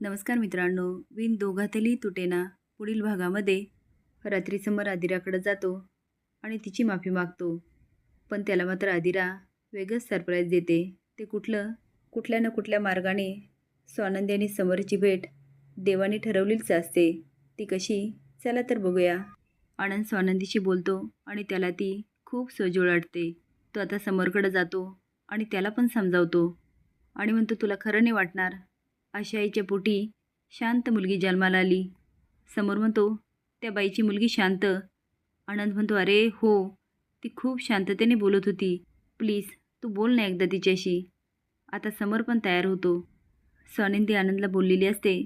नमस्कार मित्रांनो. विण दोघातली तुटेना पुढील भागामध्ये रात्री समर आदिराकडे जातो आणि तिची माफी मागतो. पण त्याला मात्र आदिरा वेगळंच सरप्राईज देते. ते कुठलं कुठल्या ना कुठल्या मार्गाने स्वानंदी आणि समरची भेट देवाने ठरवलीच असते. ती कशी? चला तर बघूया. आनंद स्वानंदीशी बोलतो आणि त्याला ती खूप सोजवळ वाटते. तो आता समरकडे जातो आणि त्याला पण समजावतो. आणि म्हणतो तुला खरं नाही वाटणार? अशा आईच्या पोटी शांत मुलगी जन्माला आली. समोर म्हणतो त्या बाईची मुलगी शांत. आनंद म्हणतो अरे हो. ती खूप शांततेने बोलत होती. प्लीज तू बोल ना एकदा तिच्याशी. आता समोर पण तयार होतो. स्वानंदी आनंदला बोललेली असते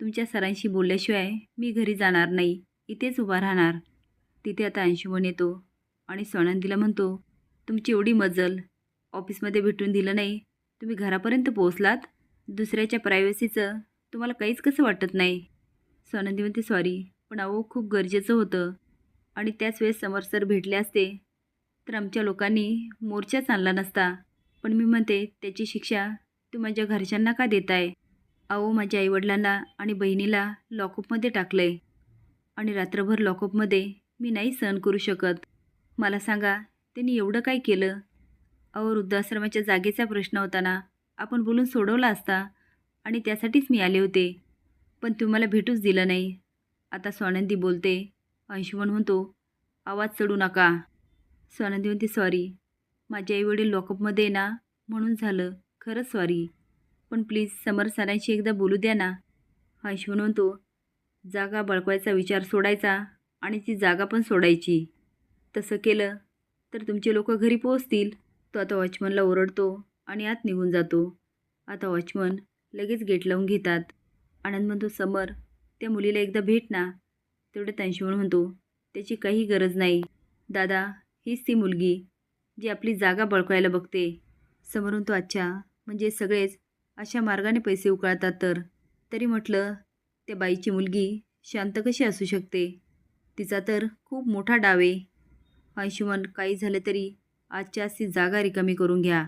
तुमच्या सरांशी बोलल्याशिवाय मी घरी जाणार नाही. इथेच उभा राहणार. तिथे आता अंशुमन येतो आणि स्वानंदीला म्हणतो तुमची एवढी मजल ऑफिसमध्ये भेटून दिलं नाही. तुम्ही घरापर्यंत पोहोचलात? दुसऱ्याच्या प्रायव्हसीचं तुम्हाला काहीच कसं वाटत नाही. स्वानंदी म्हणते सॉरी पण अहो खूप गरजेचं होतं. आणि त्याच वेळेस समर सर भेटले असते तर आमच्या लोकांनी मोर्चाच आणला नसता. पण मी म्हणते त्याची शिक्षा तू माझ्या घरच्यांना का देताय? अहो माझ्या आईवडिलांना आणि बहिणीला लॉकअपमध्ये टाकलं आहे आणि रात्रभर लॉकअपमध्ये मी नाही सहन करू शकत. मला सांगा त्यांनी एवढं काय केलं? अहो वृद्धाश्रमाच्या जागेचा प्रश्न होता ना. आपण बोलून सोडवला असता आणि त्यासाठीच मी आले होते. पण तुम्हाला भेटूच दिलं नाही. आता स्वानंदी बोलते. अंशुमन म्हणतो आवाज चढू नका. स्वानंदी म्हणते सॉरी. माझे आईवडील लॉकअपमध्ये ना म्हणून झालं. खरंच सॉरी. पण प्लीज समर सरांशी एकदा बोलू द्या ना. अंशुमन म्हणतो जागा बळकवायचा विचार सोडायचा आणि ती जागा पण सोडायची. तसं केलं तर तुमचे लोक घरी पोहोचतील तो आता वॉचमनला ओरडतो. आणि आत निघून जातो. आता वॉचमन लगेच गेट लावून घेतात. आनंद म्हणतो समर त्या मुलीला एकदा भेट ना. तेवढं तंशिवण म्हणतो त्याची काही गरज नाही. दादा हीच ती मुलगी जी आपली जागा बळकायला बघते. समोर म्हणतो अच्छा म्हणजे सगळेच अशा मार्गाने पैसे उकळतात तर? तरी म्हटलं त्या बाईची मुलगी शांत कशी असू शकते? तिचा तर खूप मोठा डाव आहे. अंशुमन काही झालं तरी आजच्या आज ती जागा रिकामी करून घ्या.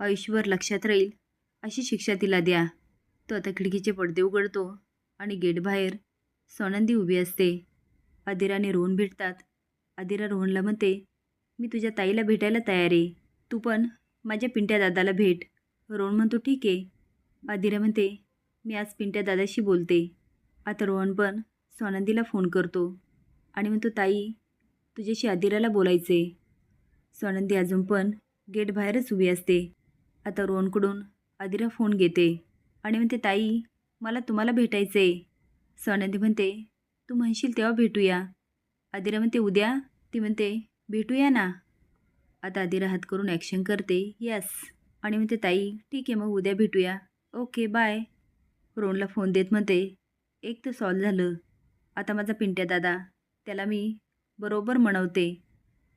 आयुष्यभर लक्षात राहील. अशी शिक्षा तिला द्या. तो आता खिडकीचे पडदे उघडतो आणि गेटबाहेर सोनंदी उभी असते. आदिराने रोहन भेटतात. आदिरा रोहनला म्हणते मी तुझ्या ताईला भेटायला तयार आहे. तू पण माझ्या पिंट्या दादाला भेट. रोहन म्हणतो ठीक आहे. आदिरा म्हणते मी आज पिंट्या दादाशी बोलते. आता रोहन पण सोनंदीला फोन करतो आणि म्हणतो ताई तुझ्याशी अधिराला बोलायचे सोनंदी अजून पण गेट बाहेरच उभी असते. आता रोहनकडून आदिरा फोन घेते आणि म्हणते ताई मला तुम्हाला भेटायचं आहे सोनंदी म्हणते तू म्हणशील तेव्हा भेटूया. आदिरा म्हणते उद्या? ती म्हणते भेटूया ना. आता आदिरा हात करून ॲक्शन करते यस आणि म्हणते ताई ठीक आहे मग उद्या भेटूया. ओके बाय रोहनला फोन देत म्हणते एक तर सॉल्व झालं. आता माझा पिंट्या दादा त्याला मी बरोबर म्हणवते.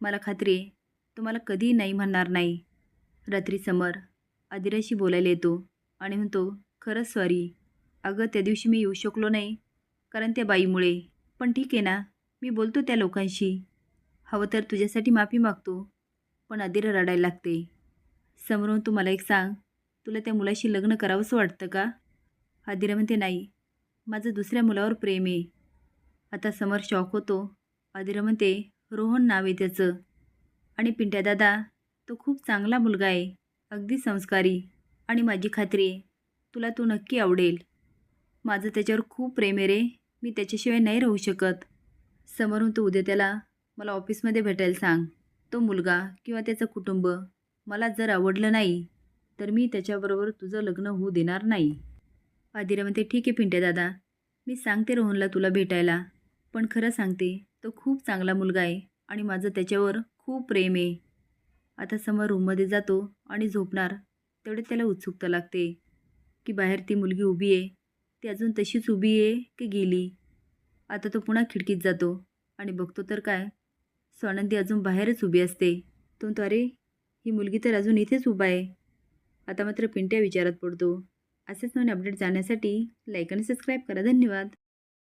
मला खात्री आहे तुम्हाला कधीही नाही म्हणणार नाही. रात्री समर आदिराशी बोलायला येतो आणि म्हणतो खरंच सॉरी. अगं त्या दिवशी मी येऊ शकलो नाही कारण त्या बाईमुळे. पण ठीक आहे ना मी बोलतो त्या लोकांशी. हवं तर तुझ्यासाठी माफी मागतो पण आदिरा रडायला लागते. समोरून तू मला एक सांग तुला त्या मुलाशी लग्न करावंसं वाटतं का? आदिरा म्हणते नाही. माझं दुसऱ्या मुलावर प्रेम आहे. आता समर शॉक होतो. आदिरा म्हणते रोहन नाव आहे त्याचं. आणि पिंट्या दादा तो खूप चांगला मुलगा आहे. अगदी संस्कारी आणि माझी खात्री आहे. तुला तो नक्की आवडेल. माझं त्याच्यावर खूप प्रेम आहे रे. मी त्याच्याशिवाय नाही राहू शकत. समोरून तू उद्या त्याला मला ऑफिसमध्ये भेटायला सांग. तो मुलगा किंवा त्याचं कुटुंब मला जर आवडलं नाही तर मी त्याच्याबरोबर तुझं लग्न होऊ देणार नाही. आदिरा म्हणते ठीक आहे पिंट्या दादा. मी सांगते रोहनला तुला भेटायला. पण खरं सांगते तो खूप चांगला मुलगा आहे आणि माझं त्याच्यावर खूप प्रेम आहे. आता समोर रूममध्ये जातो आणि झोपणार तेवढे त्याला उत्सुकता लागते की बाहेर ती मुलगी उभी आहे ती अजून तशीच उभी आहे की गेली? आता तो पुन्हा खिडकीत जातो आणि बघतो तर काय स्वानंदी अजून बाहेरच उभी असते. तो अरे ही मुलगी तर अजून इथेच उभा आहे. आता मात्र पिंट्या विचारात पडतो. असेच नवीन अपडेट जाण्यासाठी लाईक आणि सबस्क्राईब करा. धन्यवाद.